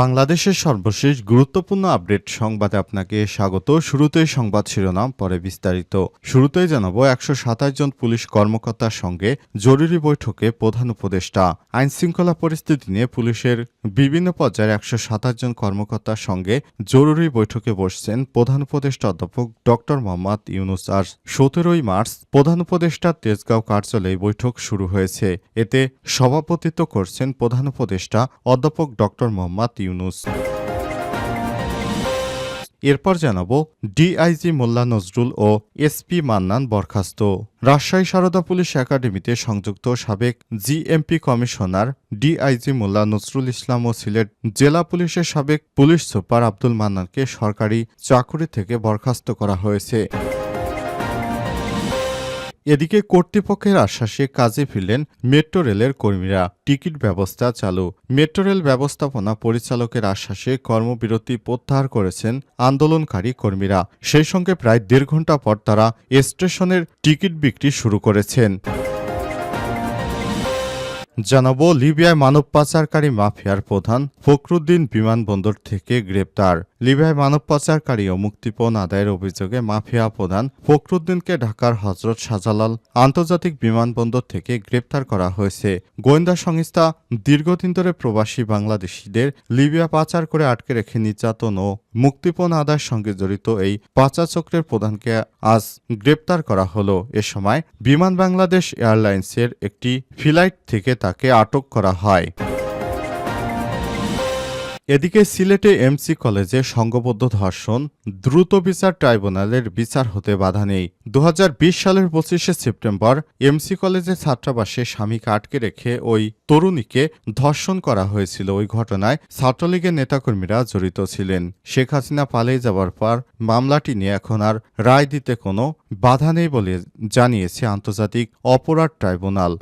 বাংলাদেশের সর্বশেষ গুরুত্বপূর্ণ আপডেট সংবাদে আপনাকে স্বাগত। শুরুতেই সংবাদ শিরোনাম, পরে বিস্তারিত। শুরুতেই জানাব একশো সাতাশ জন পুলিশ কর্মকর্তার সঙ্গে জরুরি বৈঠকে প্রধান উপদেষ্টা। আইন শৃঙ্খলা পরিস্থিতি নিয়ে পুলিশের বিভিন্ন পর্যায়ের একশো সাতাশ জন কর্মকর্তার সঙ্গে জরুরি বৈঠকে বসছেন প্রধান উপদেষ্টা অধ্যাপক ডক্টর মোহাম্মদ ইউনুস। আর সতেরোই মার্চ প্রধান উপদেষ্টা তেজগাঁও কার্যালয়ে বৈঠক শুরু হয়েছে। এতে সভাপতিত্ব করছেন প্রধান উপদেষ্টা অধ্যাপক ডক্টর মোহাম্মদ ইউনুস। এরপর জানাব ডিআইজি মোল্লা নজরুল ও এসপি মান্নান বরখাস্ত। রাজশাহী সারদা পুলিশ একাডেমিতে সংযুক্ত সাবেক GMP commissioner DIG Mollah Nazrul Islam ও সিলেট জেলা পুলিশের সাবেক পুলিশ সুপার আব্দুল মান্নানকে সরকারি চাকুরি থেকে বরখাস্ত করা হয়েছে। এদিকে কর্তৃপক্ষের আশ্বাসে কাজে ফিরলেন মেট্রো রেলের কর্মীরা। টিকিট ব্যবস্থা চালু। মেট্রো রেল ব্যবস্থাপনা পরিচালকের আশ্বাসে কর্মবিরতি প্রত্যাহার করেছেন আন্দোলনকারী কর্মীরা। সেই সঙ্গে প্রায় দেড় ঘণ্টা পর তারা স্টেশনের টিকিট বিক্রি শুরু করেছেন। জানাব, লিবিয়ায় মানব পাচারকারী মাফিয়ার প্রধান ফখরুদ্দিন বিমানবন্দর থেকে গ্রেপ্তার। লিবিয়ায় মানব পাচারকারী ও মুক্তিপণ আদায়ের অভিযোগে মাফিয়া প্রধান ফখরুদ্দিনকে ঢাকার হজরত শাহজালাল আন্তর্জাতিক বিমানবন্দর থেকে গ্রেপ্তার করা হয়েছে। গোয়েন্দা সংস্থা দীর্ঘদিন ধরে প্রবাসী বাংলাদেশিদের লিবিয়া পাচার করে আটকে রেখে নির্যাতন ও মুক্তিপণ আদায়ের সঙ্গে জড়িত এই পাচার চক্রের প্রধানকে আজ গ্রেপ্তার করা হলো। এ সময় বিমান বাংলাদেশ এয়ারলাইন্সের একটি ফ্লাইট থেকে তাকে আটক করা হয়। এদিকে সিলেটে এমসি কলেজে সংঘবদ্ধ ধর্ষণ, দ্রুত বিচার ট্রাইব্যুনালের বিচার হতে বাধা নেই। দু হাজার বিশ সালের পঁচিশে সেপ্টেম্বর এমসি কলেজে ছাত্রাবাসে স্বামীকে আটকে রেখে ওই তরুণীকে ধর্ষণ করা হয়েছিল। ওই ঘটনায় ছাত্রলীগের নেতাকর্মীরা জড়িত ছিলেন। শেখ হাসিনা পালিয়ে যাওয়ার পর মামলাটি নিয়ে এখন আর রায় দিতে কোনো বাধা নেই বলে জানিয়েছে আন্তর্জাতিক অপরাধ ট্রাইব্যুনাল।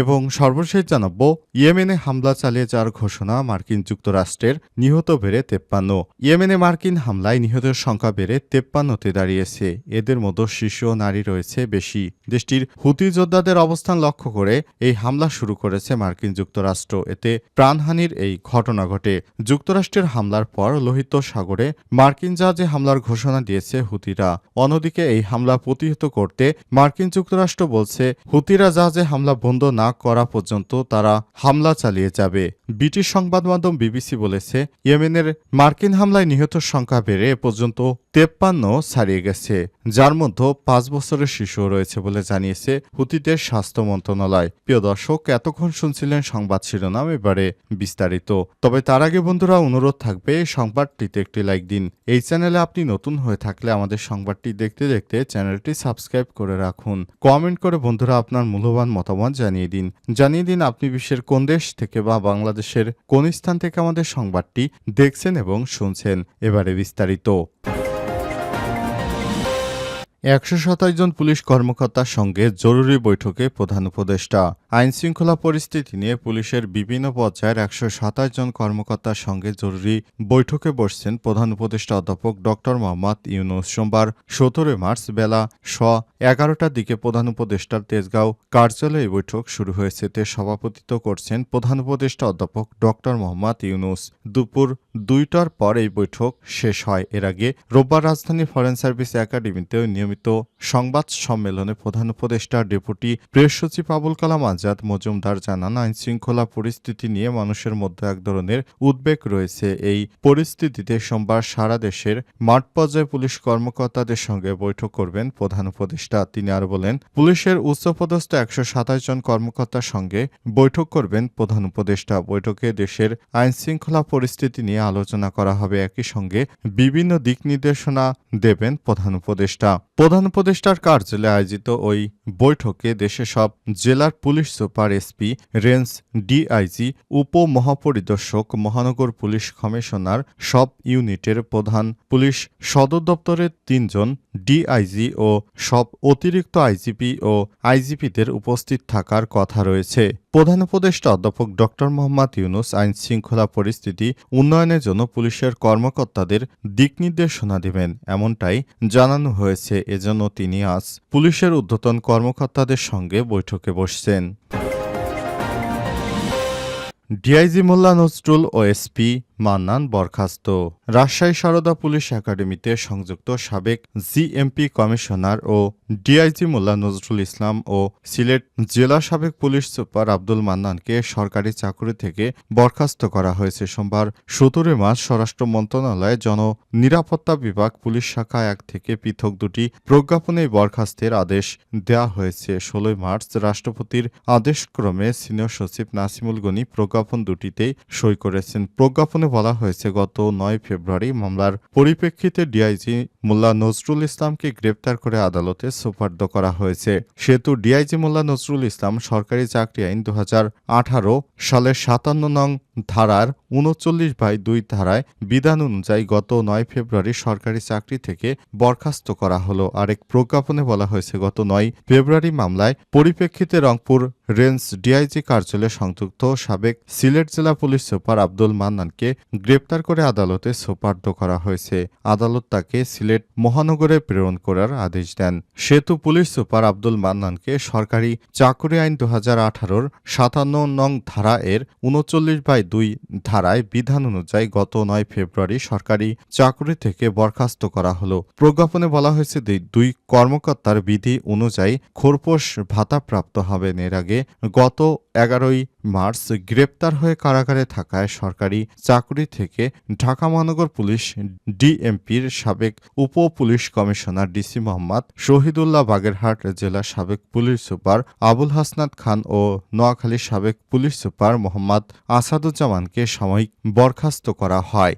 এবং সর্বশেষ জানাব, ইয়েমেনে হামলা চালিয়ে যাওয়ার ঘোষণা মার্কিন যুক্তরাষ্ট্রের নিহত বেড়ে তেপ্পান্ন। ইয়েমেনে মার্কিন হামলায় নিহতের সংখ্যা বেড়ে তেপ্পান্নতে দাঁড়িয়েছে। এদের মধ্যে শিশু ও নারী রয়েছে বেশি। দেশটির হুতি যোদ্ধাদের অবস্থান লক্ষ্য করে এই হামলা শুরু করেছে মার্কিন যুক্তরাষ্ট্র। এতে প্রাণহানির এই ঘটনা ঘটে। যুক্তরাষ্ট্রের হামলার পর লোহিত সাগরে মার্কিন জাহাজে হামলার ঘোষণা দিয়েছে হুতিরা। অন্যদিকে এই হামলা প্রতিহত করতে মার্কিন যুক্তরাষ্ট্র বলছে, হুতিরা জাহাজে হামলা বন্ধ না করা পর্যন্ত তারা হামলা চালিয়ে যাবে। ব্রিটিশ সংবাদ মাধ্যম বিবিসি বলেছে, ইয়েমেনের মার্কিন হামলায় নিহত সংখ্যা বেড়ে এ পর্যন্ত তেপ্পান্ন ছাড়িয়ে গেছে। যার মধ্যে পাঁচ বছরের শিশুও রয়েছে বলে জানিয়েছে হুতিদের স্বাস্থ্য মন্ত্রণালয়। প্রিয় দর্শক, এতক্ষণ শুনছিলেন সংবাদ শিরোনাম, এবারে বিস্তারিত। তবে তার আগে বন্ধুরা, অনুরোধ থাকবে সংবাদটিতে একটি লাইক দিন। এই চ্যানেলে আপনি নতুন হয়ে থাকলে আমাদের সংবাদটি দেখতে দেখতে চ্যানেলটি সাবস্ক্রাইব করে রাখুন। কমেন্ট করে বন্ধুরা আপনার মূল্যবান মতামত জানিয়ে দিন। জানিয়ে দিন আপনি বিশ্বের কোন দেশ থেকে বা বাংলাদেশের কোন স্থান থেকে আমাদের সংবাদটি দেখছেন এবং শুনছেন। এবারে বিস্তারিত। একশো সাতাশ জন পুলিশ কর্মকর্তার সঙ্গে জরুরি বৈঠকে প্রধান উপদেষ্টা। আইন শৃঙ্খলা পরিস্থিতি নিয়ে পুলিশের বিভিন্ন পর্যায়ের একশো সাতাশ জন কর্মকর্তার সঙ্গে জরুরি বৈঠকে বসছেন প্রধান উপদেষ্টা অধ্যাপক ডক্টর মোহাম্মদ ইউনুস। সোমবার সতেরোই মার্চ বেলা স এগারোটার দিকে প্রধান উপদেষ্টার তেজগাঁও কার্যালয়ে বৈঠক শুরু হয়েছে। তে সভাপতিত্ব করছেন প্রধান উপদেষ্টা অধ্যাপক ডক্টর মোহাম্মদ ইউনুস। দুপুর দুইটার পর এই বৈঠক শেষ হয়। এর আগে রোববার রাজধানী ফরেন সার্ভিস একাডেমিতেও নিয়মিত সংবাদ সম্মেলনে প্রধান উপদেষ্টা, ডেপুটি প্রেস সচিব আবুল কালাম আজাদ মজুমদার জানান আইন শৃঙ্খলা পরিস্থিতি নিয়ে মানুষের মধ্যে এক ধরনের উদ্বেগ রয়েছে। এই পরিস্থিতিতে সোমবার সারা দেশের মাঠ পর্যায়ে পুলিশ কর্মকর্তাদের সঙ্গে বৈঠক করবেন প্রধান উপদেষ্টা। তিনি আর বলেন, পুলিশের উচ্চপদস্থ একশো সাতাশ জন কর্মকর্তার সঙ্গে বৈঠক করবেন প্রধান উপদেষ্টা। বৈঠকে দেশের আইন শৃঙ্খলা পরিস্থিতি নিয়ে আলোচনা করা হবে। একই সঙ্গে বিভিন্ন দিক নির্দেশনা দেবেন প্রধান উপদেষ্টা। প্রধান উপদেষ্টার কার্যালয়ে আয়োজিত ওই বৈঠকে দেশের সব জেলার police super SP, range DIG, উপমহাপরিদর্শক, মহানগর পুলিশ কমিশনার সব ইউনিটের প্রধান পুলিশ সদর দপ্তরের তিনজন, ডিআইজি ও সব অতিরিক্ত আইজিপি ও আইজিপিদের উপস্থিত থাকার কথা রয়েছে। প্রধান উপদেষ্টা অধ্যাপক ড. মোহাম্মদ ইউনুস আইন শৃঙ্খলা পরিস্থিতি উন্নয়নের জন্য পুলিশের কর্মকর্তাদের দিক নির্দেশনা দেবেন, এমনটাই জানানো হয়েছে এজন্য তিনি আজ পুলিশের ঊর্ধ্বতন কর্মকর্তাদের সঙ্গে বৈঠকে বসছেন। ডিআইজি মোল্লা নজরুল ও এসপি মান্নান বরখাস্ত। রাজশাহী সারদা পুলিশ একাডেমিতে সংযুক্ত সাবেক জিএমপি কমিশনার ও ডিআইজি মোল্লা নজরুল ইসলাম ও সিলেট জেলা সাবেক পুলিশ সুপার আব্দুল মান্নানকে সরকারি চাকরি থেকে বরখাস্ত করা হয়েছে। সোমবার সতেরো মার্চ স্বরাষ্ট্র মন্ত্রণালয়ে জন নিরাপত্তা বিভাগ পুলিশ শাখা এক থেকে পৃথক দুটি প্রজ্ঞাপনে বরখাস্তের আদেশ দেওয়া হয়েছে। ষোলোই মার্চ রাষ্ট্রপতির আদেশক্রমে সিনিয়র সচিব নাসিমুল গনি প্রজ্ঞাপন দুটিতেই সই করেছেন। প্রজ্ঞাপনে বলা হয়েছে, গত নয় ফেব্রুয়ারি মামলার পরিপ্রেক্ষিতে ডিআইজি মোল্লা নজরুল ইসলামকে গ্রেপ্তার করে আদালতে সোপার্দ করা হয়েছে। সেতু ডিআইজি মোল্লা নজরুল ইসলাম সরকারি চাকরি আইন দু হাজার আঠারো সালের সাতান্ন নং ধারার উনচল্লিশ বাই দুই ধারায় বিধান অনুযায়ী গত নয় ফেব্রুয়ারি সরকারি চাকরি থেকে বরখাস্ত করা হলো। আরেক প্রজ্ঞাপনে বলা হয়েছে, গত নয় ফেব্রুয়ারি মামলায় পরিপ্রেক্ষিতে রংপুর রেঞ্জ ডিআইজি কার্যালয়ে সংযুক্ত সাবেক সিলেট জেলা পুলিশ সুপার আব্দুল মান্নানকে গ্রেপ্তার করে আদালতে সোপার্দ করা হয়েছে। আদালত তাকে সিলেট মহানগরে প্রেরণ করার আদেশ দেন। সেতু পুলিশ সুপার আব্দুল মান্নানকে সরকারি চাকরি আইন দু হাজার আঠারোর সাতান্ন নং ধারা এর উনচল্লিশ বাই দুই ধারায় বিধান অনুযায়ী গত নয় ফেব্রুয়ারি সরকারি চাকরি থেকে বরখাস্ত করা হলো। প্রজ্ঞাপনে বলা হয়েছে দুই কর্মকর্তার বিধি অনুযায়ী খোরপোশ ভাতা প্রাপ্ত এর আগে গত এগারোই মার্চ গ্রেপ্তার হয়ে কারাগারে থাকায় সরকারি চাকরি থেকে ঢাকা মহানগর পুলিশ ডিএমপির সাবেক উপ police commissioner DC Mohammad Shahidullah Bagerhat জেলার সাবেক পুলিশ সুপার আবুল হাসনাত খান ও নোয়াখালীর সাবেক পুলিশ সুপার মোহাম্মদ আসাদুজ্জামানকে সাময়িক বরখাস্ত করা হয়।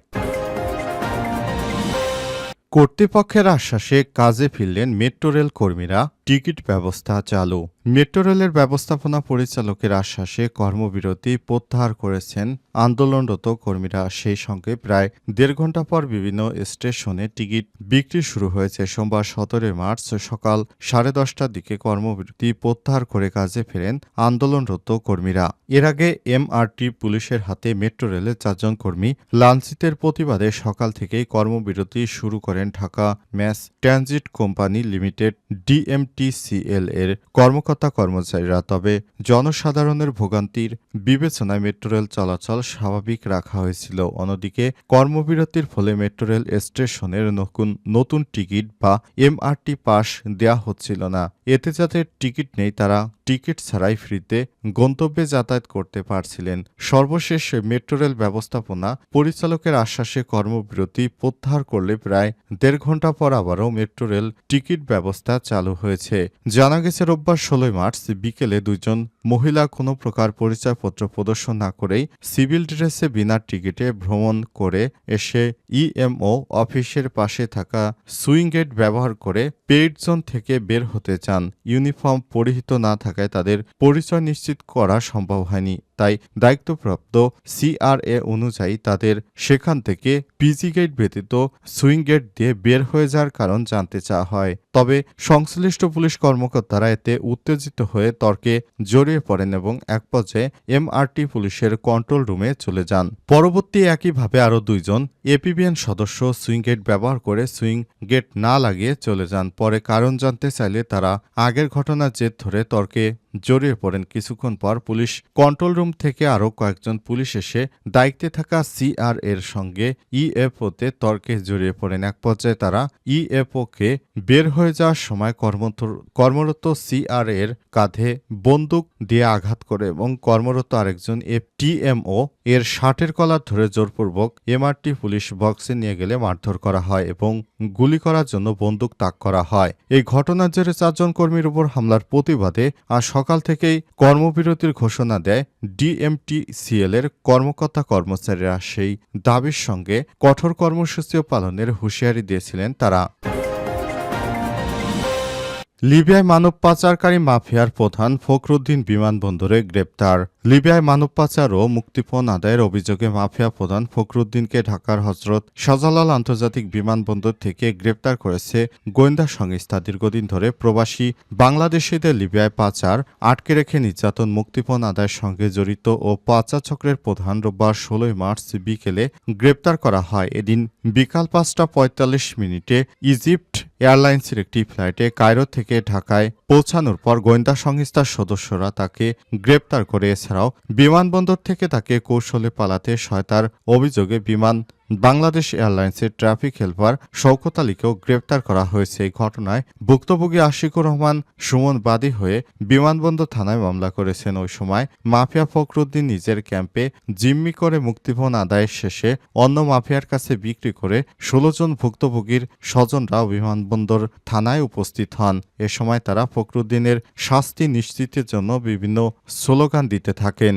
কর্তৃপক্ষের আশ্বাসে কাজে ফিরলেন মেট্রো রেল কর্মীরা। টিকিট ব্যবস্থা চালু। মেট্রো রেলের ব্যবস্থাপনা পরিচালকের আশ্বাসে কর্মবিরতি প্রত্যাহার করেছেন আন্দোলনরত কর্মীরা। সেই সঙ্গে প্রায় দেড় ঘণ্টা পর বিভিন্ন স্টেশনে টিকিট বিক্রি শুরু হয়েছে। সোমবার সতেরোই মার্চ সকাল সাড়ে দশটার দিকে কর্মবিরতি প্রত্যাহার করে কাজে ফেরেন আন্দোলনরত কর্মীরা। এর আগে এমআরটি পুলিশের হাতে মেট্রো রেলের চারজন কর্মী লাঞ্ছিতের প্রতিবাদে সকাল থেকেই কর্মবিরতি শুরু করেন Dhaka mass transit company limited DMTCL এর কর্মকর্তা কর্মচারীরা তবে জনসাধারণের ভোগান্তির বিবেচনায় মেট্রো রেল চলাচল স্বাভাবিক রাখা হয়েছিল। অন্যদিকে কর্মবিরতির ফলে মেট্রো রেল স্টেশনের নতুন নতুন টিকিট বা এমআরটি পাস দেয়া হচ্ছিল না। এতে যাদের টিকিট নেই, তারা টিকিট ছাড়াই ফ্রিতে গন্তব্যে যাতায়াত করতে পারছিলেন। সর্বশেষ মেট্রো রেল ব্যবস্থাপনা পরিচালকের আশ্বাসে কর্মবিরতি প্রত্যাহার করলে প্রায় দেড় ঘণ্টা পর আবারও মেট্রো রেল টিকিট ব্যবস্থা চালু হয়েছে জানা গেছে, রোববার ষোলোই মার্চ বিকেলে দুজন মহিলা কোনো প্রকার পরিচয়পত্র প্রদর্শন না করেই সিভিল ড্রেসে বিনা টিকিটে ভ্রমণ করে এসে ইএমও অফিসের পাশে থাকা সুইং গেট ব্যবহার করে পেইড জোন থেকে বের হতে চান। ইউনিফর্ম পরিহিত না থাকায় তাদের পরিচয় নিশ্চিত করা সম্ভব হয়নি। তাই দায়িত্বপ্রাপ্ত সিআরএ অনুযায়ী তাদের সেখান থেকে পিজি গেট ব্যতীত সুইং গেট দিয়ে বের হয়ে যাওয়ার কারণ জানতে চাওয়া হয়। তবে সংশ্লিষ্ট পুলিশ কর্মকর্তারা এতে উত্তেজিত হয়ে তর্কে জড়িয়ে পড়েন এবং এক পর্যায়ে এমআরটি পুলিশের কন্ট্রোল রুমে চলে যান। পরবর্তী একইভাবে আরও দুইজন এপিবিএন সদস্য সুইং গেট ব্যবহার করে সুইং গেট না লাগিয়ে চলে যান। পরে কারণ জানতে চাইলে তারা আগের ঘটনার জের ধরে তর্কে জড়িয়ে পড়েন। কিছুক্ষণ পর পুলিশ কন্ট্রোল রুম থেকে আরও কয়েকজন পুলিশ এসে দায়িত্বে থাকা সিআর এর সঙ্গে ইএফওতে তর্কে জড়িয়ে পড়েন। এক পর্যায়ে তারা ইএফওকে বের হয়ে যাওয়ার সময় কর্মরত কর্মরত সিআর এর কাঁধে বন্দুক দিয়ে আঘাত করে এবং কর্মরত আরেকজন এফ টিএমও এর শার্টের কলার ধরে জোরপূর্বক এমআরটি পুলিশ বক্সে নিয়ে গেলে মারধর করা হয় এবং গুলি করার জন্য বন্দুক তাক করা হয়। এই ঘটনার জেরে চারজন কর্মীর উপর হামলার প্রতিবাদে আজ সকাল থেকেই কর্মবিরতির ঘোষণা দেয় ডিএমটিসিএল এর কর্মকর্তা কর্মচারীরা সেই দাবির সঙ্গে কঠোর কর্মসূচিও পালনের হুঁশিয়ারি দিয়েছিলেন তারা। লিবিয়ায় মানব পাচারকারী মাফিয়ার প্রধান ফখরুদ্দিন বিমানবন্দরে গ্রেপ্তার। লিবিয়ায় মানব পাচার ও মুক্তিপণ আদায়ের অভিযোগে মাফিয়া প্রধান ফখরুদ্দিনকে ঢাকার হজরত শাহজালাল আন্তর্জাতিক বিমানবন্দর থেকে গ্রেপ্তার করেছে গোয়েন্দা সংস্থা। দীর্ঘদিন ধরে প্রবাসী বাংলাদেশিদের লিবিয়ায় পাচার, আটকে রেখে নির্যাতন, মুক্তিপণ আদায়ের সঙ্গে জড়িত ও পাচার চক্রের প্রধান রোববার ষোলোই মার্চ বিকেলে গ্রেপ্তার করা হয়। এদিন বিকাল পাঁচটা পঁয়তাল্লিশ মিনিটে ইজিপ্ট এয়ারলাইন্সের একটি ফ্লাইটে কায়রো থেকে ঢাকায় পৌঁছানোর পর গোয়েন্দা সংস্থার সদস্যরা তাকে গ্রেপ্তার করে। এছাড়াও বিমানবন্দর থেকে তাকে কৌশলে পালাতে সহায়তার অভিযোগে বিমান বাংলাদেশ এয়ারলাইন্সের ট্রাফিক হেল্পার শওকত আলীকেও গ্রেপ্তার করা হয়েছে এই ঘটনায়। ভুক্তভোগী আশিকুর রহমান, সুমন বাদী হয়ে বিমানবন্দর থানায় মামলা করেছেন। ওই সময় মাফিয়া ফখরুদ্দিন নিজের ক্যাম্পে জিম্মি করে মুক্তিপণ আদায়ের শেষে অন্য মাফিয়ার কাছে বিক্রি করে ষোলো জন ভুক্তভোগীর স্বজনরাও বিমানবন্দর থানায় উপস্থিত হন। এ সময় তারা ফখরুদ্দিনের শাস্তি নিশ্চিতের জন্য বিভিন্ন স্লোগান দিতে থাকেন।